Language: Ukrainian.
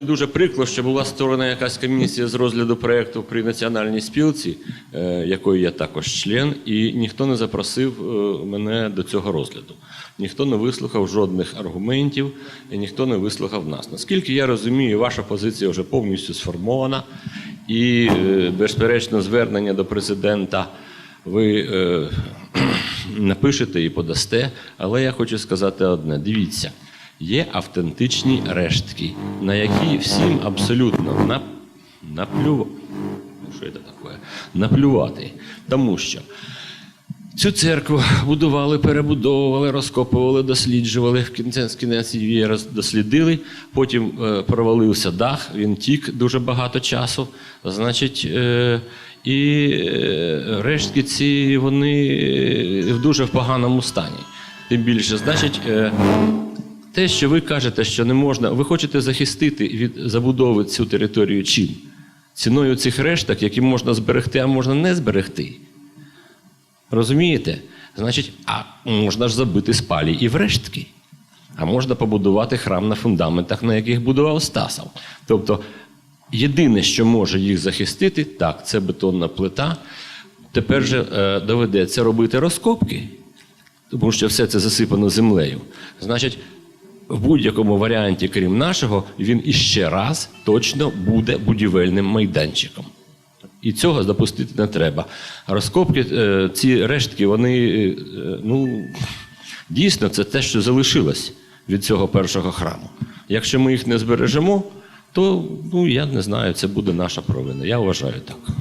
Дуже прикро, що була створена якась комісія з розгляду проєкту при національній спілці, е, якої я також член, і ніхто не запросив е, мене до цього розгляду. Ніхто не вислухав жодних аргументів, і ніхто не вислухав нас. Наскільки я розумію, ваша позиція вже повністю сформована, і, е, безперечно, звернення до президента ви напишете і подасте. Але я хочу сказати одне: дивіться. Є автентичні рештки, на які всім абсолютно на, наплю... що це таке? наплювати. Тому що цю церкву будували, перебудовували, розкопували, досліджували. В кінець кінець її дослідили. Потім е, провалився дах, він тік дуже багато часу. Значить, е, і е, рештки ці вони е, в дуже в поганому стані. Тим більше, значить. Те, що ви кажете, що не можна, ви хочете захистити від забудови цю територію чим? Ціною цих решток, які можна зберегти, а можна не зберегти. Розумієте? Значить, а можна ж забити спалі і в рештки. А можна побудувати храм на фундаментах, на яких будував Стасов. Тобто, єдине, що може їх захистити, так, це бетонна плита. Тепер же е, доведеться робити розкопки тому що все це засипано землею. Значить, в будь-якому варіанті, крім нашого, він іще раз точно буде будівельним майданчиком. І цього допустити не треба. Розкопки, е, ці рештки, вони е, ну, дійсно це те, що залишилось від цього першого храму. Якщо ми їх не збережемо, то ну, я не знаю, це буде наша провина. Я вважаю так.